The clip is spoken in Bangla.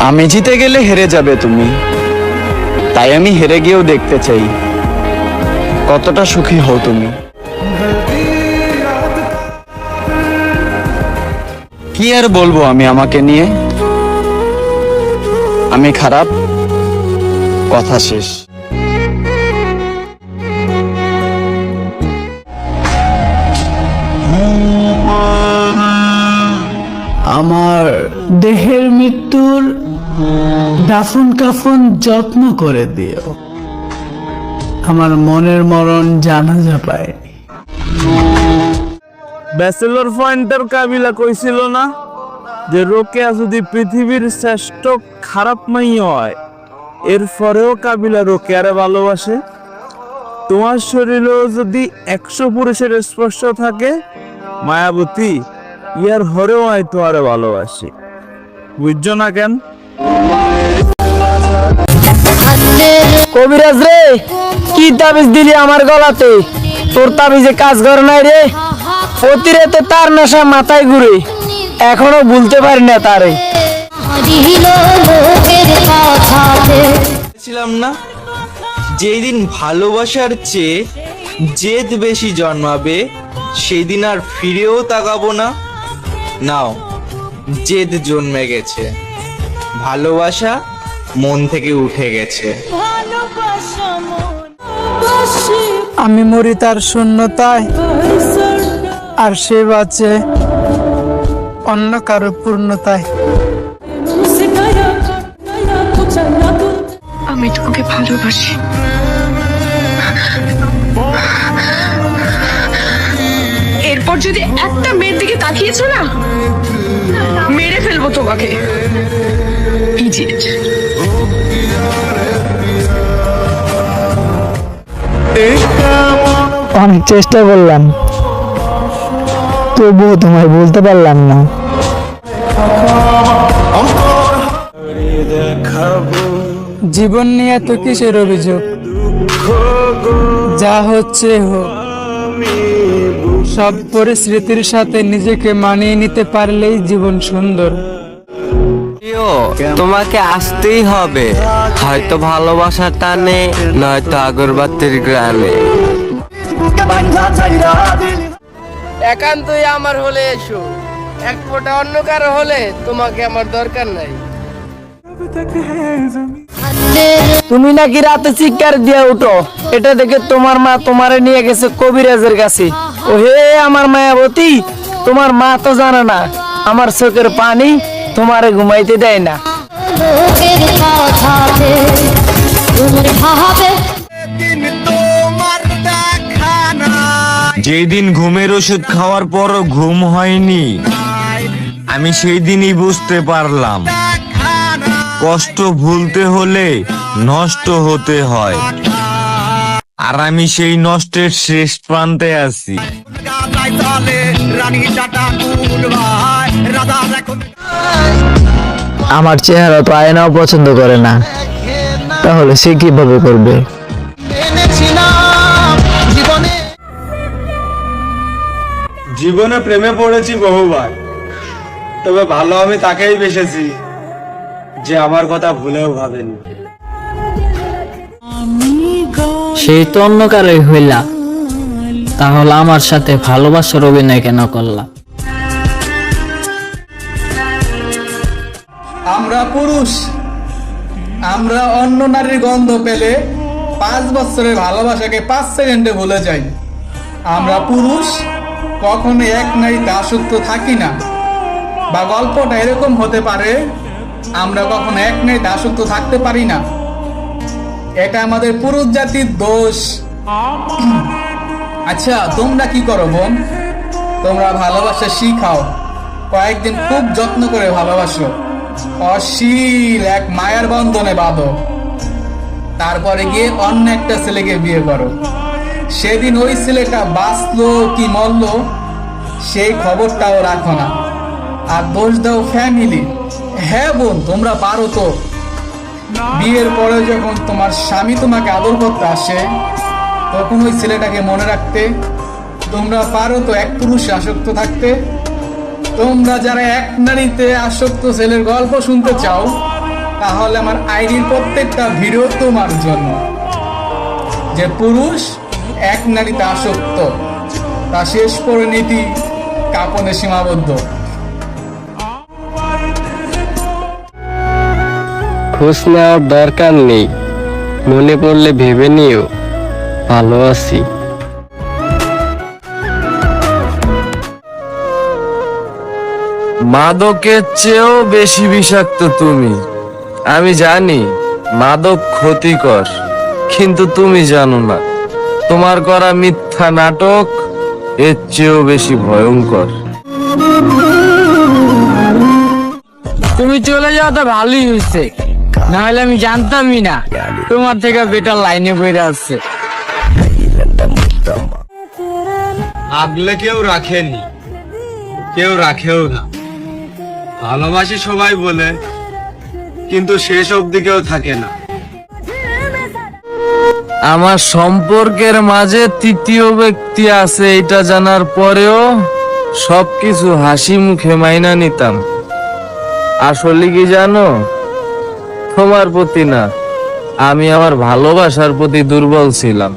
আমি জিতে গেলে হেরে যাবে তুমি। তাই আমি হেরে গিয়েও দেখতে চাই। কতটা সুখী হও তুমি। কি আর বলব আমি আমাকে নিয়ে? আমি খারাপ। কথা শেষ। আমার দেহের মৃত্যুর দাফন কাফন যত্ন করে দিও। আমার মনের মরণ জানাজা পায়। ব্যাচেলর পয়েন্টের কাবিলা কইছিল না যে, রোকেয়া যদি পৃথিবীর শ্রেষ্ঠ খারাপ মাই হয়, এরপরেও কাবিলা রোকেয়ারে ভালোবাসে। তোমার শরীরেও যদি একশো পুরুষের স্পর্শ থাকে, মায়াবতী, ইয়ার হরেও আয় তোমারে ভালোবাসি। বুঝছ না কেন? কবিরাজ রে, কি তাবিজ দিলি আমার গলাতে? তোর তাবিজে কাজ করে নাই রে। প্রতি রাতে তার নেশা মাথায় ঘুরে। এখনও ভুলতে পারি না তারে। ছিলাম না যেই দিন ভালোবাসার চেয়ে জেদ বেশি জন্মাবে সেই দিন আর ফিরেও তাকাবো না। নাও, জেদ জন্মে গেছে। ভালোবাসা মন থেকে উঠে গেছে। আমি মরি তার শূন্যতায় আর সে বাঁচে অন্য কারও পূর্ণতায়। আমি তোমাকে ভালোবাসি। এরপর যদি একটা মেয়ের দিকে তাকিয়েছো না মেরে ফেলব তোমাকে। অনেক চেষ্টা করলাম। তবুও তোমায় বলতে পারলাম না। জীবন নিয়ে এত কিসের অভিযোগ? যা হচ্ছে হোক। সব পরিস্থিতির সাথে নিজেকে মানিয়ে নিতে পারলেই জীবন সুন্দর। তোমাকে আসতেই হবে। হয়তো ভালোবাসার টানে নয়তো আগরবাতির গ্রামে একান্তই আমার হলে এসো। এক ফোঁটা অন্য কারও হলে তোমাকে আমার দরকার নাই। তুমি নাকি রাতে চিৎকার দিয়ে উঠো। এটা দেখে তোমার মা তোমারে নিয়ে গেছে কবিরাজের কাছে। ও হে আমার মায়াবতী তোমার মা তো জানে না। আমার চোখের পানি তোমারে ঘুমাইতে দেয় না। লোকের কাছাতে তোমার ভাবে যেই দিন ঘুমের ওষুধ খাওয়ার পরও ঘুম হয়নি, আমি সেই দিনই বুঝতে পারলাম। কষ্ট ভুলতে হলে নষ্ট হতে হয়। আর আমি সেই নষ্টের শেষ প্রান্তে আছি। আমার চেহারা তো আয়নাও পছন্দ করে না। তাহলে সে কীভাবে করবে? জীবনে প্রেমে পড়েছি বহুবার। তবে ভালো আমি তাকেই বেসেছি যে আমার কথা ভুলেও ভাবেনি। সেই তো অন্য কারোই হইলা। তাহলে আমার সাথে ভালোবাসার অভিনয় কেন করলা? আমরা পুরুষ আমরা অন্য নারীর গন্ধ পেলে পাঁচ বছরের ভালোবাসাকে পাঁচ সেকেন্ডে ভুলে যাই। আমরা পুরুষ কখনো এক নারীতে আসক্ত থাকি না। বা গল্পটা এরকম হতে পারে, আমরা কখনো এক নারীতে আসক্ত থাকতে পারি না। এটা আমাদের পুরুষ জাতির দোষ। আচ্ছা তোমরা কি করো বোন? তোমরা ভালোবাসা শিখাও। কয়েকদিন খুব যত্ন করে ভালোবাসো। অশীল এক মায়ের বন্ধনে বাঁধো। তারপরে গিয়ে অন্য একটা ছেলেকে বিয়ে করো। সেদিন ওই ছেলেটা বাঁচলো কি মরল, সেই খবরটাও রাখো না। আর দোষ দাও ফ্যামিলি হ্যাঁ বোন, তোমরা পারো তো। বিয়ের পরে যখন তোমার স্বামী তোমাকে আদর করতে আসে, তখন ওই ছেলেটাকে মনে রাখতে, তোমরা পারো তো এক পুরুষে আসক্ত থাকতে। তোমরা যারা এক নারীতে আসক্ত ছেলের গল্প শুনতে চাও, তাহলে আমার আইডির প্রত্যেকটা ভিডিও তোমার জন্য। যে পুরুষ এক নারীতে আসক্ত তা শেষ পরিণতি কাপনে সীমাবদ্ধ। খোঁজ নেওয়ার দরকার নেই। মনে পড়লে ভেবে নিও ভালো আছি। মাদকের চেয়েও বেশি বিষাক্ত তুমি। আমি জানি মাদক ক্ষতিকর কিন্তু তুমি জানো না। তোমার করা মিথ্যা নাটক এর চেয়েও বেশি ভয়ঙ্কর। তুমি চলে যাও তো ভালোই হয়েছে। না হলে আমি জানতামই না তোমার থেকে বেটার লাইনে বইরে আসছে আগলে কেউ রাখেনি কেউ রাখেও না। ভালোবাসি সবাই বলে কিন্তু শেষ অবধি কেউ থাকে না। আমার সম্পর্কের মাঝে তৃতীয় ব্যক্তি আছে এটা জানার পরেও সবকিছু হাসি মুখে মাইনা নিতাম। আসলে কি জানো? তোমার প্রতি না, আমি আমার ভালোবাসার প্রতি দুর্বল ছিলাম।